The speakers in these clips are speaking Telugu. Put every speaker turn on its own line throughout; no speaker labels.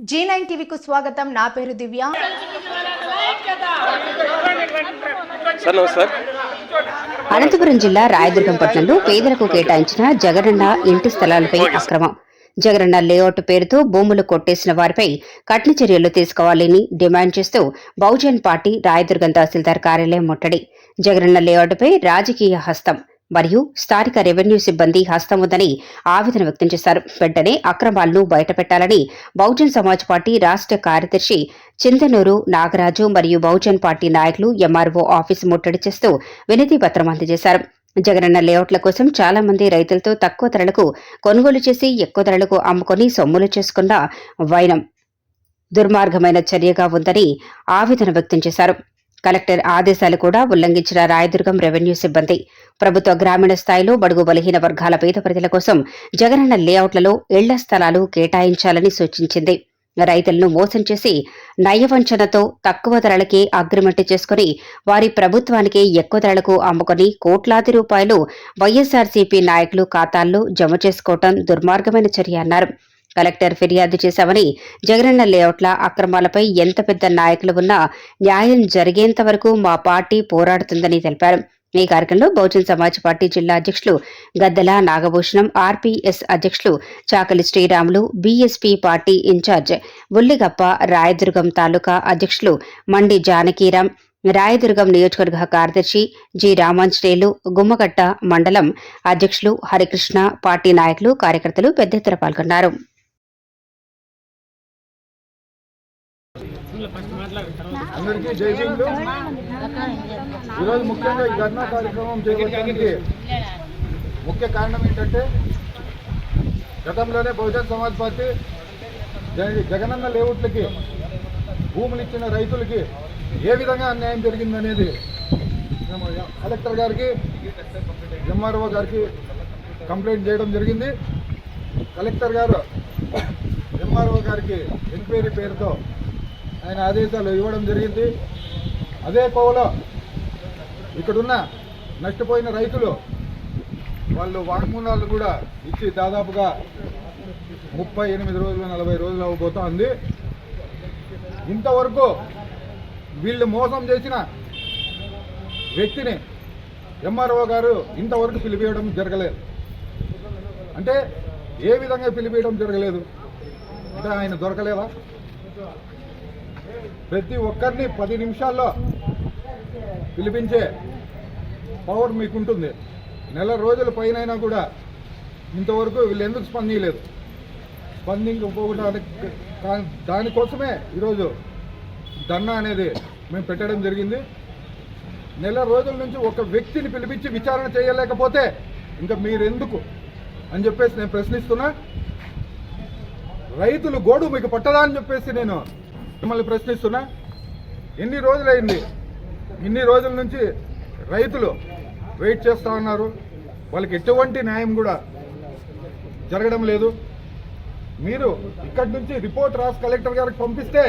జీ నైన్ టీవీకు స్వాగతం. నా పేరు దివ్య.
సార్ నమస్తే సార్.
అనంతపురం జిల్లా రాయదుర్గం పట్టణంలో పేదలకు కేటాయించిన జగనన్న ఇంటి స్థలాలపై అక్రమం. జగనన్న లేఅవుట్ పేరుతో భూములు కొట్టేసిన వారిపై కఠిన చర్యలు తీసుకోవాలని డిమాండ్ చేస్తూ బహుజన్ పార్టీ రాయదుర్గం తహసీల్దార్ కార్యాలయం ముట్టడి. జగనన్న లేఅవుట్పై రాజకీయ హస్తం. మరియు స్థానిక రెవెన్యూ సిబ్బంది హస్తం ఉందని ఆవేదన వ్యక్తం చేశారు. వెంటనే అక్రమాలను బయటపెట్టాలని బహుజన్ సమాజ్ పార్టీ రాష్ట్ర కార్యదర్శి చింతనూరు నాగరాజు మరియు బహుజన్ పార్టీ నాయకులు ఎంఆర్ఓ ఆఫీసు ముట్టడి చేస్తూ వినతి పత్రం అందజేశారు. జగనన్న లేఅవుట్ల కోసం చాలా మంది రైతులతో తక్కువ ధరలకు కొనుగోలు చేసి ఎక్కువ ధరలకు అమ్ముకొని సొమ్ములు చేసుకున్న వైనం. దుర్మార్గమైన చర్యగా ఉందని ఆవేదన వ్యక్తం చేశారు. కలెక్టర్ ఆదేశాలు కూడా ఉల్లంఘించిన రాయదుర్గం రెవెన్యూ సిబ్బంది. ప్రభుత్వ గ్రామీణ స్థాయిలో బడుగు బలహీన వర్గాల పేద ప్రజల కోసం జగనన్న లేఅవుట్లలో ఇళ్ళ స్థలాలు కేటాయించాలని సూచించింది. రైతులను మోసం చేసి నయవంచనతో తక్కువ ధరలకే అగ్రిమెంట్ చేసుకుని వారి ప్రభుత్వానికి ఎక్కువ ధరలకు అమ్ముకొని కోట్లాది రూపాయలు వైఎస్ఆర్సీపీ నాయకులు ఖాతాల్లో జమ చేసుకోవటం దుర్మార్గమైన చర్య అన్నారు. కలెక్టర్ ఫిర్యాదు చేశామని జగనన్న లేఅవుట్ల అక్రమాలపై ఎంత పెద్ద నాయకులు ఉన్నా న్యాయం జరిగేంత వరకు మా పార్టీ పోరాడుతుందని తెలిపారు. ఈ కార్యక్రమంలో బహుజన్ సమాజ్ పార్టీ జిల్లా అధ్యక్షులు గద్దల నాగభూషణం ఆర్పీఎస్ అధ్యక్షులు Chakali Sriramulu BSP party incharge Bulligappa Rayadurgam తాలూకా అధ్యక్షులు మండి జానకీరాం రాయదుర్గం నియోజకవర్గ కార్యదర్శి జి రామాంజనేయులు గుమ్మగట్ట మండలం అధ్యక్షులు హరికృష్ణ పార్టీ నాయకులు కార్యకర్తలు పెద్ద ఎత్తున పాల్గొన్నారు.
అందరికీ జై భీములు ఈరోజు ముఖ్యంగా ఈ ధర్నా కార్యక్రమం చేపట్టడానికి ముఖ్య కారణం ఏంటంటే గతంలోనే బహుజన్ సమాజ్ పార్టీ జగ- జగనన్న లేఅవుట్లకి భూములు ఇచ్చిన రైతులకి ఏ విధంగా అన్యాయం జరిగిందనేది కలెక్టర్ గారికి ఎంఆర్ఓ గారికి కంప్లైంట్ చేయడం జరిగింది. కలెక్టర్ గారు ఎంఆర్ఓ గారికి ఎంక్వైరీ పేరుతో ఆయన ఆదేశాలు ఇవ్వడం జరిగింది. అదే కోవలో ఇక్కడున్న నష్టపోయిన రైతులు వాళ్ళు వాగ్మూలాలు కూడా ఇచ్చి దాదాపుగా ముప్పై ఎనిమిది రోజులు నలభై రోజులు అవ్వబోతోంది. ఇంతవరకు వీళ్ళు మోసం చేసిన వ్యక్తిని ఎంఆర్ఓ గారు ఇంతవరకు పిలిపియడం జరగలేదు. అంటే ఏ విధంగా పిలిపియడం జరగలేదు? అంటే ఆయన దొరకలేదా? ప్రతి ఒక్కరిని పది నిమిషాల్లో పిలిపించే పవర్ మీకుంటుంది. నెల రోజుల పైన కూడా ఇంతవరకు వీళ్ళు ఎందుకు స్పందించలేదు? స్పందించకపోవడానికి కా- దానికోసమే ఈరోజు ధర్నా అనేది మేము పెట్టడం జరిగింది. నెల రోజుల నుంచి ఒక వ్యక్తిని పిలిపించి విచారణ చేయలేకపోతే ఇంకా మీరెందుకు? అని చెప్పేసి నేను ప్రశ్నిస్తున్నా. రైతులు గోడు మీకు పట్టదా అని చెప్పేసి నేను మిమ్మల్ని ప్రశ్నిస్తున్నా ఎన్ని రోజులైంది? ఇన్ని రోజుల నుంచి రైతులు వెయిట్ చేస్తూ ఉన్నారు. వాళ్ళకి ఎటువంటి న్యాయం కూడా జరగడం లేదు. మీరు ఇక్కడి నుంచి రిపోర్ట్ రాసి కలెక్టర్ గారికి పంపిస్తే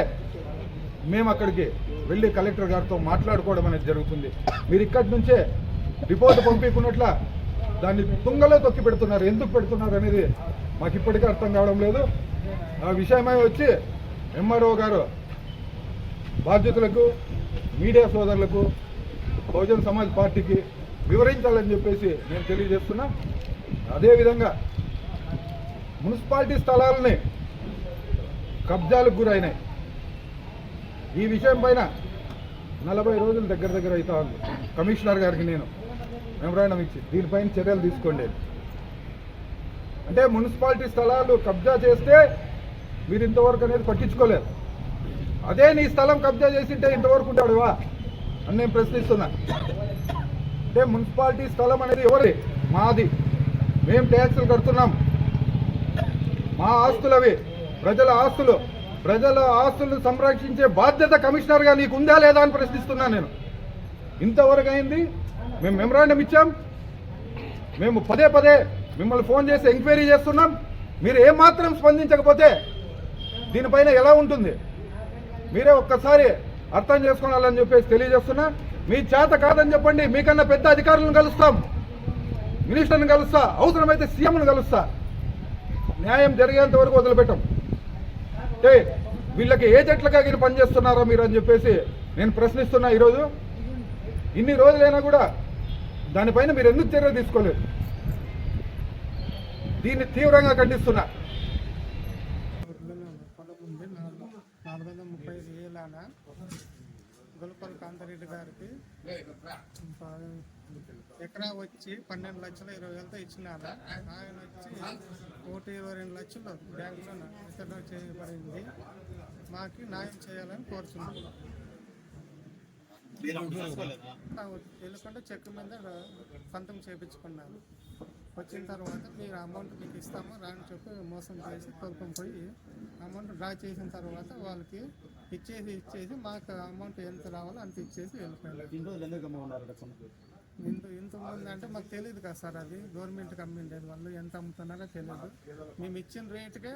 మేము అక్కడికి వెళ్ళి కలెక్టర్ గారితో మాట్లాడుకోవడం అనేది జరుగుతుంది. మీరు ఇక్కడి నుంచే రిపోర్ట్ పంపించుకున్నట్ల దాన్ని తుంగలో తొక్కి పెడుతున్నారు. ఎందుకు పెడుతున్నారు అనేది మాకు ఇప్పటికీ అర్థం కావడం లేదు. ఆ విషయమై వచ్చి ఎంఆర్ఓ గారు బాధ్యతలకు మీడియా సోదరులకు బహుజన్ సమాజ్ పార్టీకి వివరించాలని చెప్పేసి నేను తెలియజేస్తున్నా. అదేవిధంగా మున్సిపాలిటీ స్థలాలని కబ్జాలకు గురైనాయి. ఈ విషయం పైన నలభై రోజులు దగ్గర దగ్గర అవుతా ఉంది. కమిషనర్ గారికి నేను మెమరాండం ఇచ్చి దీనిపైన చర్యలు తీసుకోండి. అంటే మున్సిపాలిటీ స్థలాలు కబ్జా చేస్తే మీరు ఇంతవరకు అనేది పట్టించుకోలేదు. అదే నీ స్థలం కబ్జా చేసింటే ఇంతవరకు ఉంటాడువా అని నేను ప్రశ్నిస్తున్నా. అంటే మున్సిపాలిటీ స్థలం అనేది ఎవరి మాది. మేము ట్యాక్సులు కడుతున్నాం. మా ఆస్తులు అవి ప్రజల ఆస్తులు ప్రజల ఆస్తులను సంరక్షించే బాధ్యత కమిషనర్గా నీకు ఉందా లేదా అని ప్రశ్నిస్తున్నా నేను. ఇంతవరకు అయింది మేము మెమరాండం ఇచ్చాం. మేము పదే పదే మిమ్మల్ని ఫోన్ చేసి ఎంక్వైరీ చేస్తున్నాం. మీరు ఏమాత్రం స్పందించకపోతే దీనిపైన ఎలా ఉంటుంది? మీరే ఒక్కసారి అర్థం చేసుకోవాలని చెప్పేసి తెలియజేస్తున్నా. మీ చేత కాదని చెప్పండి మీకన్నా పెద్ద అధికారులను కలుస్తాం. మినిస్టర్ని కలుస్తా అవసరమైతే సీఎంను కలుస్తా. న్యాయం జరిగేంత వరకు వదిలిపెట్టాం. ఏ వీళ్ళకి ఏజెంట్లుగా గిని పనిచేస్తున్నారో మీరు అని చెప్పేసి నేను ప్రశ్నిస్తున్నా ఈరోజు. ఇన్ని రోజులైనా కూడా దానిపైన మీరు ఎందుకు చర్య తీసుకోలేదు? దీన్ని తీవ్రంగా ఖండిస్తున్నా.
వేలాన గుల్పల్ కాంతారెడ్డి గారికి ఎకరా వచ్చి పన్నెండు లక్షల ఇరవై వేలతో ఇచ్చినారు. ఆయన వచ్చి కోటి ఇరవై రెండు లక్షలు బ్యాంకులో విత్డ్రా చేయబడింది. మాకు న్యాయం చేయాలని కోరుతున్నాం వెళ్ళకుండా చెక్ మీద సంతం చేయించుకున్నాను వచ్చిన తర్వాత మీరు అమౌంట్ మీకు ఇస్తాము రాని చెప్పి మోసం చేసి తోలుకొని పోయి అమౌంట్ డ్రా చేసిన తర్వాత వాళ్ళకి ఇచ్చేసి ఇచ్చేసి మాకు అమౌంట్ ఎంత రావాలో అంత ఇచ్చేసి వెళ్ళిపోయారు ఇంత ఇంత ముందు అంటే మాకు తెలియదు కదా సార్ అది. గవర్నమెంట్కి అమ్మిండేది వాళ్ళు ఎంత అమ్ముతున్నారో తెలియదు మేము ఇచ్చిన రేటుకే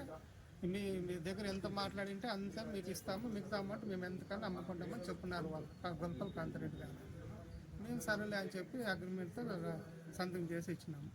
మీ మీ దగ్గర ఎంత మాట్లాడింటే అంత మీకు ఇస్తాము మిగతా అమౌంట్ మేము ఎంతకన్నా అమ్ముకుంటామని చెప్పున్నారు వాళ్ళు. గొల్పల్ కాంతారెడ్డి గారు. మేము సరేలే అని చెప్పి అగ్రిమెంట్తో సంతకం చేసి ఇచ్చినాము.